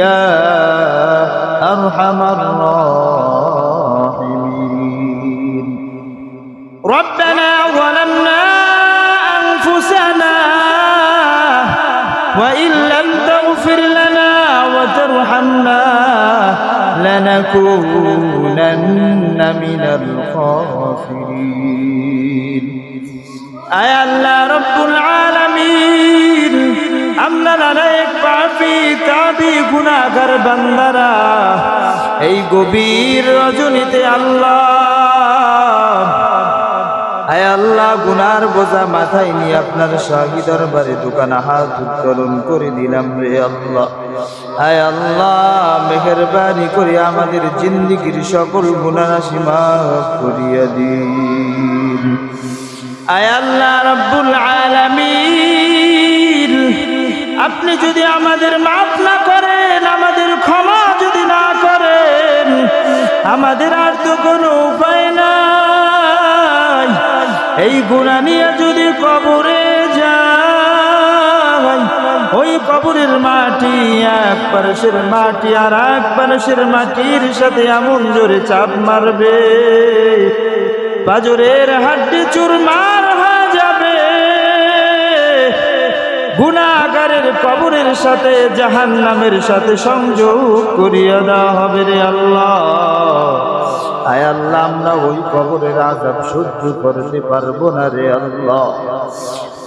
يا أرحم الراحمين. ربنا ظلمنا أنفسنا وإن لم تغفر لنا وترحمنا لنكونن من الخاسرين. আয় আল্লাহ রব্বুল আলামিন, আমরা নানায়েক পাপি, তাবি, গুনাহগার বান্দারা, এই গভীর রজনীতে আল্লাহ, আয় আল্লাহ গুনার বোঝা মাথায় নিয়ে আপনার শাহী দরবারে দোকান হাত উত্তোলন করে দিলাম রে আল্লাহ। আয় আল্লাহ, মেহরবানি করে আমাদের জিন্দিগির সকল গুনারাশি মাফ করিয়া দিন। আপনি যদি আমাদের মাফ না করেন, আমাদের ক্ষমা যদি না করেন, আমাদের আর তো কোনো উপায় নাই। এই গুণা নিয়ে যদি কবরে যাই, ওই কবরের মাটি এক পারসের মাটি আর এক পারসের মাটির সাথে এমন জোরে চাপ মারবে। পাজরের হাড্ডি চুরমার হয়ে যাবে। গুনাগারের কবরের সাথে জাহান নামের সাথে সংযোগ করিয়া দেওয়া হবে রে আল্লাহ। আয় আল্লাহ, আমরা ওই কবরের আজাব সহ্য করতে পারব না রে আল্লাহ।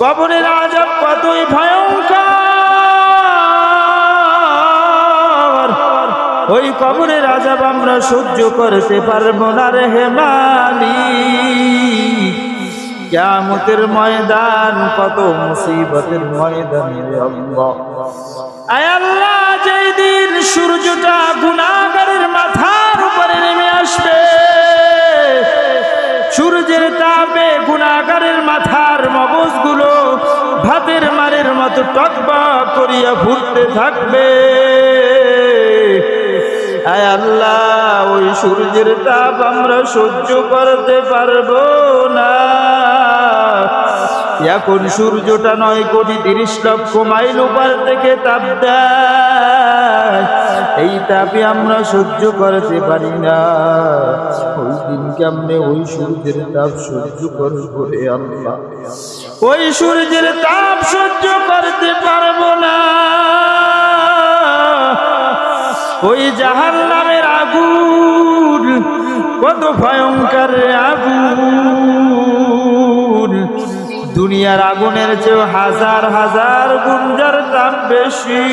কবরের আজাব কতই ভয়ঙ্কর। ওই কবরের রাজা আমরা সহ্য করতে পারব না রে হেমালি কেমতের ময়দান, কত মুসিবতের ময়দান আল্লাহ। যেই দিন সূর্যটা গুনাগারের মাথার উপরে নেমে আসবে, সূর্যের তাপে গুনাগারের মাথার মগজগুলো ভাতের মারের মতো টকবক করিয়া ফুটতে থাকবে। আয় আল্লাহ, ওই সূর্যের তাপ আমরা সহ্য করতে পারব না। এখন সূর্যটা নয়, কোটি তিরিশ লক্ষ মাইল উপর থেকে তাপ দেয়। এই তাপে আমরা সহ্য করতে পারি না। ওই দিন কেমনে ওই সূর্যের তাপ সহ্য করব রে আল্লাহ? ওই সূর্যের তাপ সহ্য করতে পারব না। ওই জাহান নামের আগুন, কত ভয়ঙ্কর আগুন। দুনিয়ার আগুনের চেয়ে হাজার হাজার গুঞ্জার দাম বেশি।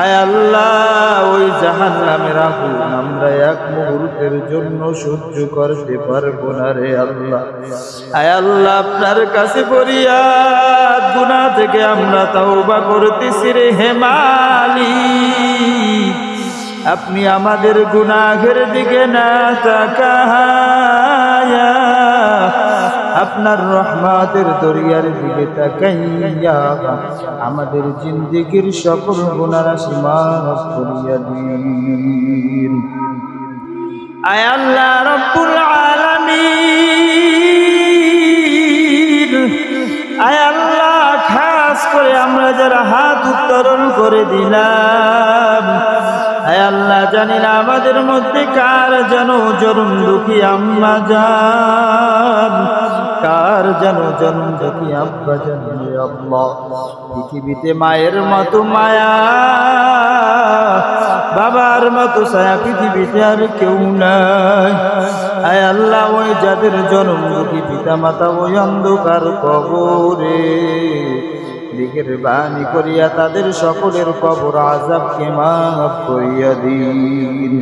আয় আল্লাহ, ওই জাহান নামের আগুন আমরা এক মুহূর্তের জন্য সহ্য করতে পারব না রে আল্লাহ। আয় আল্লাহ, আপনার কাছে ফরিয়াদ, গুনাহ থেকে আমরা তওবা করতেছি রে হেমালি আপনি আমাদের গুনাহের দিকে না তাকায়া। আপনার রহমাতের দরিয়ার দিকে তাকাইয়া আমাদের জিন্দিগির সকল গুনারাশি মাফ করিয়া দিন। আয় আল্লাহ রব্বুল আলামিন। আয় আল্লাহ, খাস করে আমরা যারা হাত উত্তোলন করে দিলাম। আল্লাহ জানি না আমাদের মধ্যে কার যেন জরুম দুঃখী আম্মা যান কার যেন জন্ম দুঃখী আব্বা জানি আল্লাহ পৃথিবীতে মায়ের মতো মায়া, বাবার মতো ছায়া পৃথিবীতে আর কেউ নাই। আয় আল্লাহ, ওই যাদের জন্ম দুঃখী পিতা মাতা ওই অন্ধকার কবরে। দিকের বাণী করিয়া তাদের সকলের কবর আজাবকে মাফ করিয়া দিন।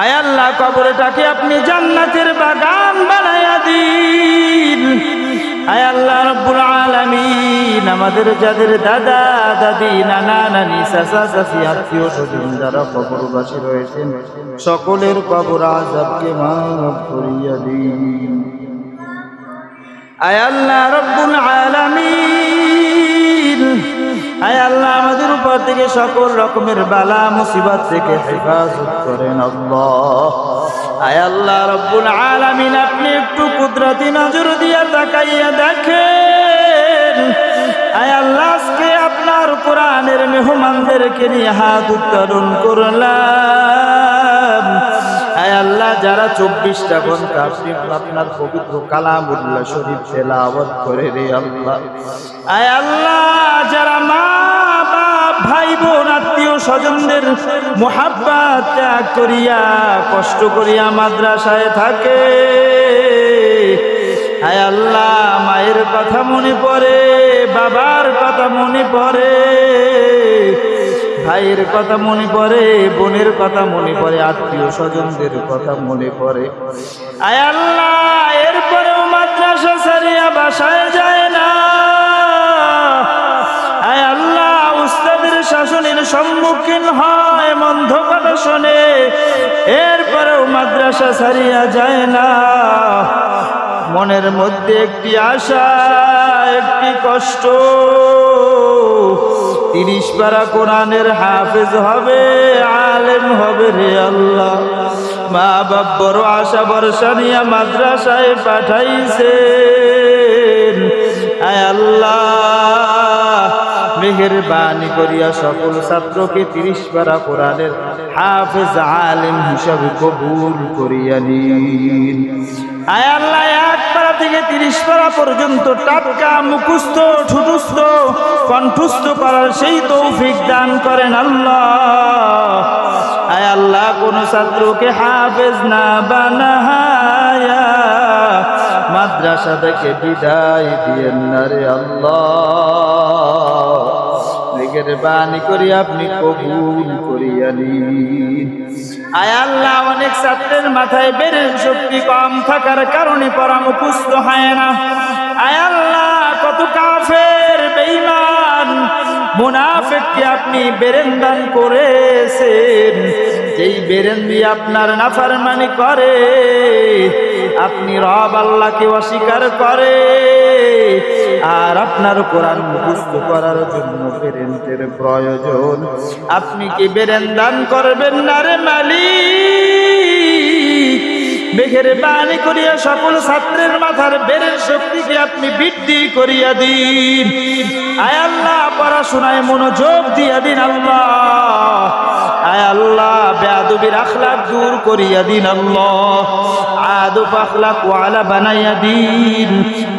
আয় আল্লাহ কবরটাকে আপনি জান্নাতের বাগান বানাইয়া দিন। আয় আল্লাহ রব্বুল আলামিন, আমাদের যাদের দাদা, দাদি, নানা, নানি, চাচা, চাচি, আত্মীয় স্বজন যারা কবরবাসী রয়েছেন, সকলের কবর আজাবকে মাফ করিয়া দিন। আয় আল্লাহ রব্বুল আলামিন। আল্লাহ আমাদের উপর থেকে সকল রকমের বালা, মুসিবত থেকে হেফাজত করেন আয় আল্লাহ রব্বুল আলামিন, আপনি একটু কুদরতি নজর তাকাইয়া দেখেন। আয় আল্লাহ, আজকে আপনার কোরআনের মেহমানদেরকে নিয়ে হাত উত্তোলন করলাম। আয় আল্লাহ, যারা চব্বিশটা ঘণ্টা আপনি আপনার পবিত্র কালামুল্লাহ শরীফ তেলাওয়াত করে রে আল্লাহ। আয় আল্লাহ স্বজনদের মোহাব্বাত ত্যাগ করিয়া, কষ্ট করিয়া মাদ্রাসায় থাকে। আয় আল্লাহ, মায়ের কথা মনে পড়ে, বাবার কথা মনে পড়ে, ভাইয়ের কথা মনে পড়ে, বোনের কথা মনে পড়ে, আত্মীয় স্বজনদের কথা মনে পড়ে। আয় আল্লাহ, এরপরেও মাদ্রাসা সারিয়া বাসায় সম্মুখীন হয় মন্ধ কথা শোনে। এরপরেও মাদ্রাসা সারিয়া যায় না। মনের মধ্যে একটি আশা, একটি কষ্ট। তিরিশ পারা কোরআনের হাফেজ হবে, আলেম হবে রে আল্লাহ। মা বাপ বড় আশা ভরসা নিয়ে মাদ্রাসায় পাঠাইছে আয় আল্লাহ। মেহেরবানি করিয়া সকল ছাত্রকে তিরিশ পারা কোরআনের হাফেজ আলেম হিসাবে কবুল করিয়া নিন। আয় এক পারা থেকে তিরিশ পারা পর্যন্ত টাটকা, মুখস্থ, ঠুটুস্থ, কণ্ঠস্থ করার সেই তৌফিক দান করেন আল্লাহ। আয় আল্লাহ, কোন ছাত্রকে হাফেজ না বানাহায়া মাদ্রাসা থেকে বিদায় দিয়েন না রে আল্লাহ। বাণী করি, আপনি কবুল করিয়া নিন। আয় আল্লাহ, অনেক ছাত্রের মাথায় বেড়ে শক্তি কম থাকার কারণে পড়া মুখস্থ হয় না। আয় আল্লাহ, কত কাফের বেঈমান মুনাফিককে আপনি বেরেন দান করেছেন। যেই বেরেন দিয়ে আপনার নাফরমানি করে, আপনি রব আল্লাহকে অস্বীকার করে, আর আপনার কোরআন মুখস্থ করার জন্য বেরেন্টের প্রয়োজন। আপনি কি বেরেন দান করবেন না রে মালিক? বাণী করিয়া সকল ছাত্রের মাথার বেরের শক্তিকে আপনি বৃদ্ধি করিয়া দিন। আয় আল্লাহ, পড়াশোনায় মনোযোগ দিয়া দিন আল্লাহ। আয় আল্লাহ, বেয়াদবির আখলাক দূর করিয়া দিন আল্লাহ। আদব আখলাক ওয়ালা বানাইয়া দিন।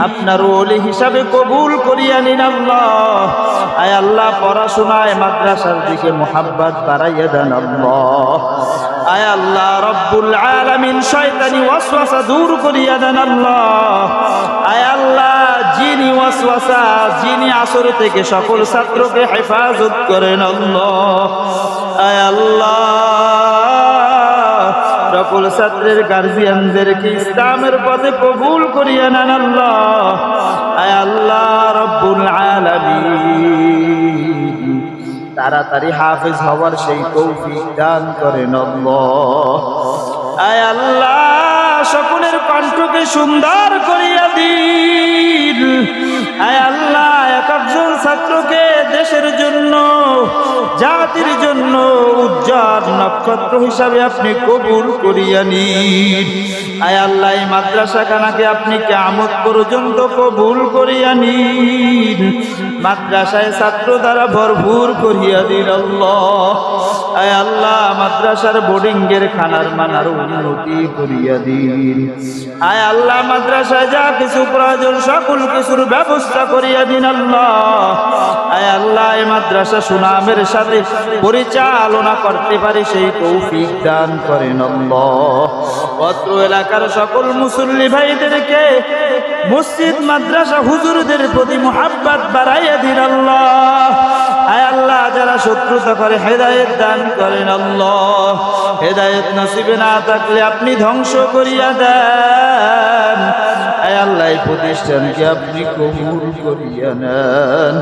আপনার ওলি হিসাবে কবুল করিয়া নিন আল্লাহ। আয় আল্লাহ, পড়াশোনায় মাদ্রাসার দিকে মোহাব্বত বাড়াইয়া দেন আল্লাহ। আয় আল্লাহ, রব্বুল আলামিন শয়তানি ওয়াসওয়াসা দূর করিয়া দেন আল্লাহ। আয় আল্লাহ, যিনি ওয়াসওয়াসা, যিনি আসর থেকে সকল ছাত্রকে হেফাজত করেন আল্লাহ। আয় আল্লাহ, সকল ছাত্রের গার্জিয়ানদেরকে ইসলামের পথে কবুল করিয়া নেন আল্লাহ। আয় আল্লাহ, রব্বুল আলামিন। তাড়াতাড়ি হাফেজ হওয়ার সেই তৌফিক দান করেন আয় আল্লাহ সকলের কণ্ঠকে সুন্দর করিয়া দিন। আয় আল্লাহ, এক একজন ছাত্রকে দেশের জন্য, জাতির জন্য উজ্জ্বল নক্ষত্র হিসাবে আপনি কবুল করিয়া নিন। আয় আল্লাহ মাদ্রাসা খানাকে আপনি কেমত পর্যন্ত কবুল করিয়া নিন। মাদ্রাসায় ছাত্র দ্বারা ভরপুর করিয়া দিন আল্লাহ, মাদ্রাসার বোর্ডিং এর খানার মানার উন্নতি করিয়া দিন। আয় আল্লাহ, মাদ্রাসায় যা কিছু প্রয়োজন, সকল কিছুর ব্যবস্থা করিয়া দিন আল্লাহ। আয় আল্লাহ, এই মাদ্রাসা সুনামের সাথে পরিচালনা করতে পারে, সেই তৌফিক দান করেন পত্র এলাকার সকল মুসল্লি ভাইদেরকে মসজিদ, মাদ্রাসা হুজুরদের প্রতি মোহাব্বত বাড়াইয়া দিন আল্লাহ। শত্রুতা হেদায়েত দান করেন আল্লাহ। হেদায়েত নসিবে না থাকলে আপনি ধ্বংস করিয়া দেন। আয় আল্লাহ, এই প্রতিষ্ঠানকে আপনি কবুল করিয়া নেন।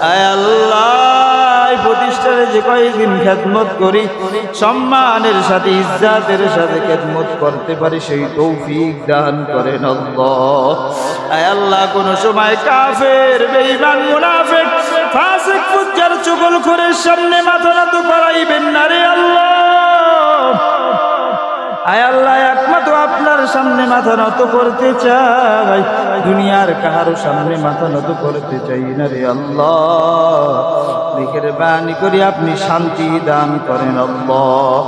আয় আল্লাহ প্রতিষ্ঠানে যে কয়েকদিন খেদমত করি, সম্মানের সাথে, ইজ্জাতের সাথে খেদমত করতে পারি, সেই তৌফিক দান করেন আল্লাহ। আয় আল্লাহ, কোন সময় কাফের, বেঈমান, মুনাফিক ফাসিক ফুজ্জার চুগল করে সামনে মাথা নত করাইবেন না রে আয় আল্লাহ, একমাত্র আপনার সামনে মাথা নত করতে চাই। দুনিয়ার কাহারও সামনে মাথা নত করতে চাই না রে আল্লাহ। বাণী করি আপনি শান্তি দান করেন আল্লাহ।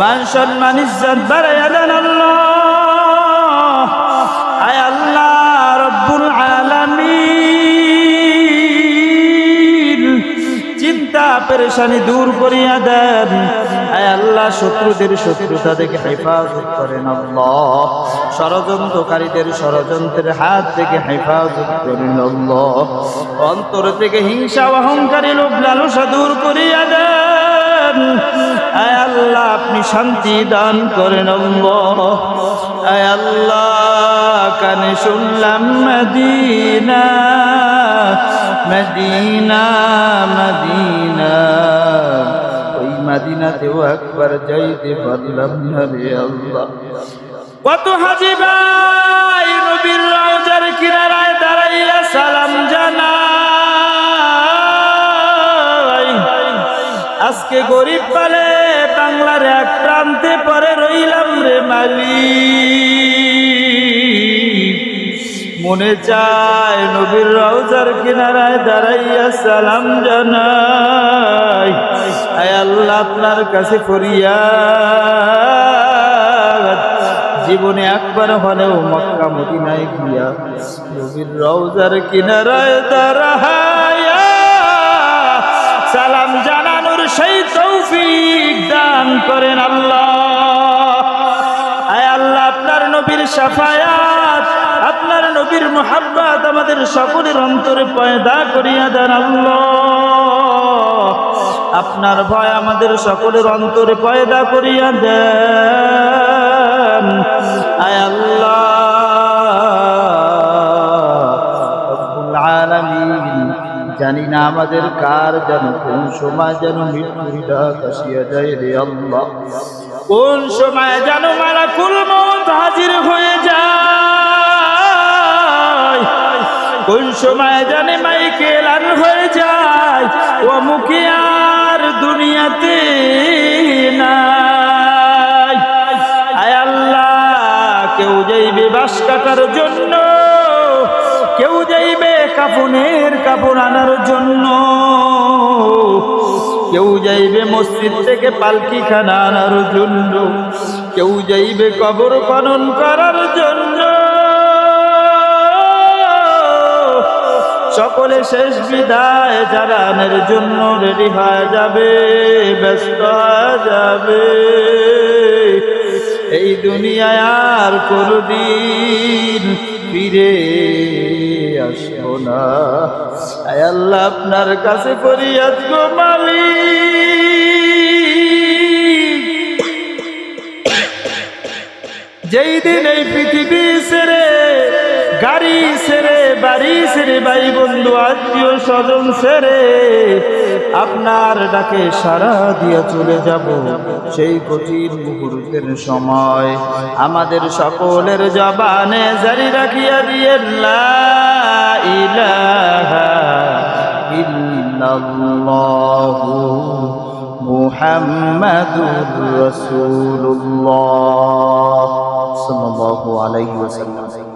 মান সম্মান ইজ্জত বাড়াইয়া দেন পেরেশানি দূর করিয়া দেন। আল্লাহ, শত্রুদের শত্রুতা থেকে হেফাজত করেন আল্লাহ। ষড়যন্ত্রকারীদের ষড়যন্ত্রের হাত থেকে হেফাজত করেন আল্লাহ। অন্তর থেকে হিংসা অহংকারী লোক লালসা দূর করিয়া দেন। আয় আল্লাহ, আপনি শান্তি দান করেন আল্লাহ। কানে শুনলাম মদিনা মদিনা মদিনা। ওই মদিনাতেও একবার যাইতে পারলাম না রে আল্লাহ। কত হাজি ভাই, নবীর রওজার কিনারায় দাঁড়াইয়া সালাম জানাই। আজকে গরিব পালে বাংলার এক প্রান্তে পরে রইলাম রে মালি মনে চায় নবীর রওজার কিনারায় দাঁড়াইয়া সালাম জানাই। আয় আল্লাহ, আপনার কাছে ফরিয়াদ। জীবনে একবার হলেও মক্কা, মদিনায় গিয়া নবীর রওজার কিনারায় দাঁড়াইয়া সালাম জানানোর সেই তৌফিক করেন আল্লাহ। আয় আল্লাহ, আপনার নবীর সাফায়াত আপনার নবীর মোহাব্বাত আমাদের সকলের অন্তরে পয়দা করিয়া দেন আল্লাহ। আপনার ভয় আমাদের সকলের অন্তরে পয়দা করিয়া দেন। আয় আল্লাহ জানি না আমাদের কার যেন, কোন সময় যেন মৃত্যুর ডাক আসিয়া যায় রে আল্লাহ। কোন সময় যেন মালাকুল মত হাজির হয়ে যায়। কোন সময় জানে মাইকেল আন হয়ে যায়। ও মুখে আর দুনিয়াতে নাই। কাপনের কাপড় আনার জন্য। কেউ যাইবে মসজিদ থেকে পালকি খানা আনার জন্য। কেউ যাইবে কবর খনন করার জন্য। সকলে শেষ বিদায় জানানোর জন্য রেডি হয়ে যাবে, ব্যস্ত হয়ে যাবে। এই দুনিয়ায় আর কোনদিন ফিরে আসব না। আল্লাহ আপনার কাছে ফরিয়াদ গো মালিক। যেই দিন এই পৃথিবী ছেড়ে, গাড়ি ছেড়ে, বাড়ি ছেড়ে, ভাই বন্ধু, আত্মীয় স্বজন ছেড়ে আপনার ডাকে সারা দিয়ে চলে যাব। সেই কঠিন মুহূর্তের সময় আমাদের সকলের জবানে জারি রাখিয়া দিয়ে মুহাম্মাদুর রাসূলুল্লাহ সাল্লাল্লাহু আলাইহি ওয়াসাল্লাম।